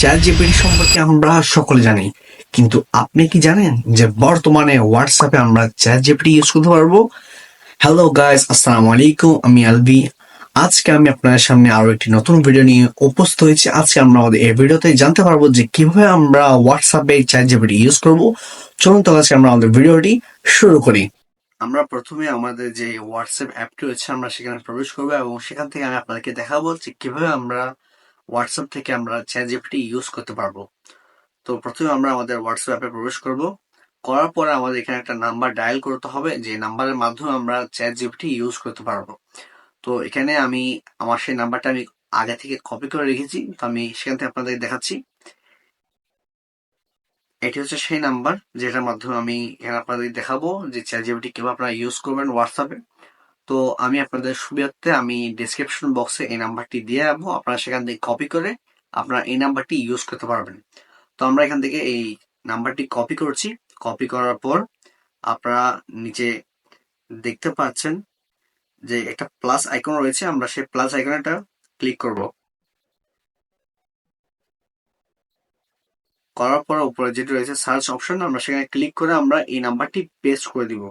Chat GPT সম্পর্কে আমরা সকলে জানি। কিন্তু আপনি কি জানেন যে বর্তমানে হোয়াটসঅ্যাপে আমরা চ্যাট জিপিটি ইউজ করতে পারব? হ্যালো গাইস আসসালামু আলাইকুম, আমি আলবি আজকে আমি আপনাদের সামনে আরও একটি নতুন ভিডিও নিয়ে উপস্থিত হয়েছি। আজকে আমরা আমাদের এই ভিডিওতে জানতে পারব যে কীভাবে আমরা হোয়াটসঅ্যাপে চ্যাট জিপিটি ইউজ করব। চলুন তো আজকে আমরা আমাদের ভিডিওটি শুরু করি। আমরা প্রথমে আমাদের যে হোয়াটসঅ্যাপ অ্যাপটি রয়েছে, আমরা সেখানে প্রবেশ করব এবং সেখান থেকে আমি আপনাদেরকে দেখাবো যে কীভাবে আমরা হোয়াটসঅ্যাপ থেকে আমরা চ্যাট জিপিটি ইউজ করতে পারব। তো প্রথমে আমরা আমাদের হোয়াটসঅ্যাপ অ্যাপে প্রবেশ করব। করার পরে আমাদের এখানে একটা নাম্বার ডায়াল করতে হবে, যে নাম্বারের মাধ্যমে আমরা চ্যাট জিপিটি ইউজ করতে পারব। তো এখানে আমি আমার সেই নাম্বারটা আমি আগে থেকে কপি করে রেখেছি, তো আমি সেখান থেকে আপনাদের দেখাচ্ছি। এটি হচ্ছে সেই নাম্বার যেটার মাধ্যমে আমি এখানে আপনাদের দেখাবো যে চ্যাট জিপিটি কীভাবে আপনারা ইউজ করবেন হোয়াটসঅ্যাপে তো আমি আপনাদের সুবিধার্থে আমি ডিসক্রিপশন বক্সে এই নাম্বারটি দিয়ে রাখব। আপনারা সেখান থেকে কপি করে আপনারা এই নাম্বারটি ইউজ করতে পারবেন। তো আমরা এখান থেকে এই নাম্বারটি কপি করছি। কপি করার পর আপনারা নিচে দেখতে পাচ্ছেন যে একটা প্লাস আইকন রয়েছে। আমরা সেই প্লাস আইকনটা ক্লিক করব। করার পর উপরে যেটি রয়েছে সার্চ অপশন আমরা সেখানে ক্লিক করে আমরা এই নাম্বারটি পেস্ট করে দিব।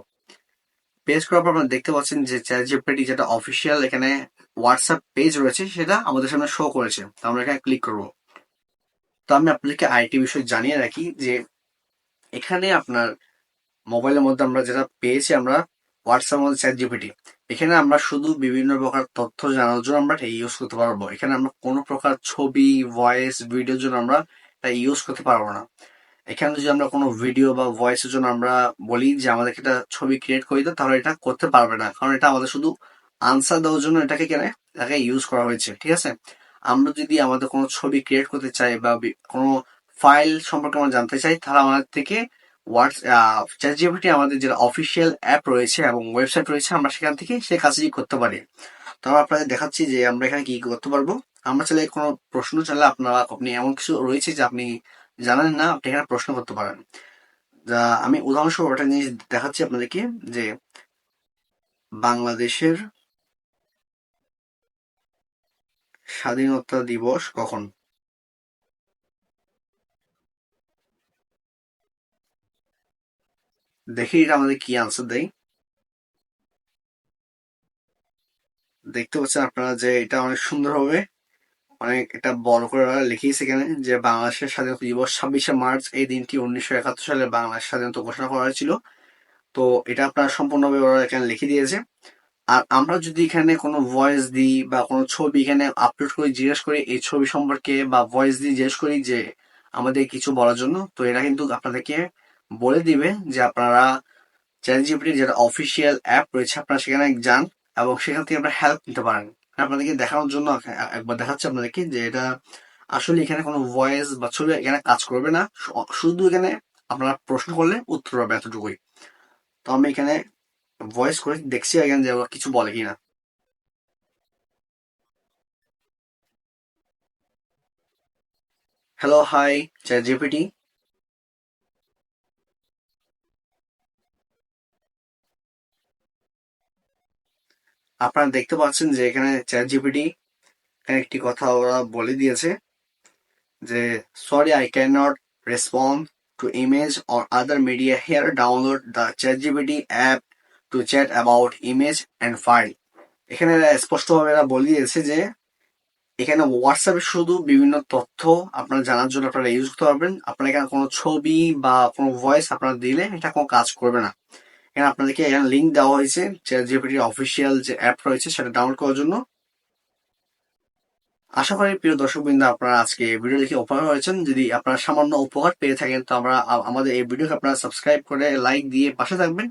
পেস্ট করার পর আপনারা দেখতে পাচ্ছেন যে চ্যাট যেটা অফিসিয়াল এখানে হোয়াটসঅ্যাপ পেজ রয়েছে, সেটা আমাদের সামনে শো করেছে। তো আমরা এখানে ক্লিক করব। তো আমি আপনাদেরকে আইটি বিষয় জানিয়ে রাখি যে এখানে আপনার মোবাইলের মধ্যে আমরা যেটা পেয়েছি আমরা হোয়াটসঅ্যাপ মধ্যে চ্যাট জিপিটি এখানে আমরা শুধু বিভিন্ন প্রকার তথ্য জানার জন্য আমরা এটা ইউজ করতে পারব। এখানে আমরা কোনো প্রকার ছবি ভয়েস ভিডিওর জন্য আমরা এটা ইউজ করতে পারব না। এখানে যদি আমরা কোনো ভিডিও বা ভয়েসের জন্য আমরা বলি যে আমাদেরকে একটা ছবি ক্রিয়েট করে তাহলে এটা করতে পারবে না। কারণ এটা আমাদের শুধু আনসার দেওয়ার জন্য এটাকে কেন এটাকে ইউজ করা হয়েছে, ঠিক আছে? আমরা যদি আমাদের কোনো ছবি ক্রিয়েট করতে চাই বা কোনো ফাইল সম্পর্কে আমরা জানতে চাই, তাহলে আমাদের থেকে চ্যাটজিপিটি আমাদের যেটা অফিসিয়াল অ্যাপ রয়েছে এবং ওয়েবসাইট রয়েছে, আমরা সেখান থেকে সে কাজটি করতে পারি। তো আমরা আপনাদের দেখাচ্ছি যে আমরা এখানে কি করতে পারব। আমরা চাইলে কোনো প্রশ্ন চাইলে আপনারা আপনি এমন কিছু রয়েছে যে আপনি জানেন না, আপনি এখানে প্রশ্ন করতে পারেন। যা আমি উদাহরণস্বরূপ একটা জিনিস দেখাচ্ছি আপনাদেরকে, যে বাংলাদেশের স্বাধীনতা দিবস কখন? দেখি এটা আমাদের কি আনসার দেয়। দেখতে পাচ্ছেন আপনারা যে এটা অনেক সুন্দর হবে। অনেক এটা বড় করে লিখিয়েছে এখানে যে বাংলাদেশের স্বাধীনতা দিবস ছাব্বিশে মার্চ এই দিনটি উনিশশো একাত্তর সালে বাংলাদেশ স্বাধীনতা ঘোষণা করা হয়েছিল। তো এটা আপনারা সম্পূর্ণভাবে ওরা এখানে লিখে দিয়েছে। আর আমরা যদি এখানে কোনো ভয়েস দিই বা কোনো ছবি এখানে আপলোড করে, জিজ্ঞেস করি, এই ছবি সম্পর্কে বা ভয়েস দিয়ে জিজ্ঞেস করি যে আমাদের কিছু বলার জন্য, তো এটা কিন্তু আপনাদেরকে বলে দিবে যে আপনারা চ্যাট জিপিটির যেটা অফিসিয়াল অ্যাপ রয়েছে, আপনারা সেখানে যান এবং সেখান থেকে আপনারা হেল্প নিতে পারেন। আপনাদেরকে দেখানোর জন্য একবার দেখাচ্ছি আপনাদেরকে যে এটা আসলে এখানে কোনো ভয়েস বা ছবি এখানে কাজ করবে না। শুধু এখানে আপনারা প্রশ্ন করলে উত্তর পাবে এতটুকুই। তো আমি এখানে ভয়েস করে দেখছি এখানে যে কিছু বলে কিনা। হ্যালো হাই চ্যাট জিপিটি আপনারা দেখতে পাচ্ছেন যে এখানে চ্যাট জিপিটি একটি কথা ওরা বলে দিয়েছে যে sorry I cannot respond to image or other media here download the chat GPT app to chat about image and file এখানে স্পষ্টভাবে এরা বলে দিয়েছে যে, এখানে হোয়াটসঅ্যাপে শুধু বিভিন্ন তথ্য আপনারা জানার জন্য আপনারা ইউজ করতে পারবেন। আপনারা এখানে কোনো ছবি বা কোনো ভয়েস আপনারা দিলে এটা কোনো কাজ করবে না। এখানে আপনাদেরকে এখানে লিঙ্ক দেওয়া হয়েছে চ্যাট জিপিটির অফিসিয়াল যে অ্যাপ রয়েছে সেটা ডাউনলোড করার জন্য। আশা করি প্রিয় দর্শকবৃন্দ, আপনারা আজকে ভিডিও দেখে উপকার হয়েছেন। যদি আপনারা সামান্য উপকার পেয়ে থাকেন, তো আমরা আমাদের এই ভিডিওকে আপনারা সাবস্ক্রাইব করে লাইক দিয়ে পাশে থাকবেন।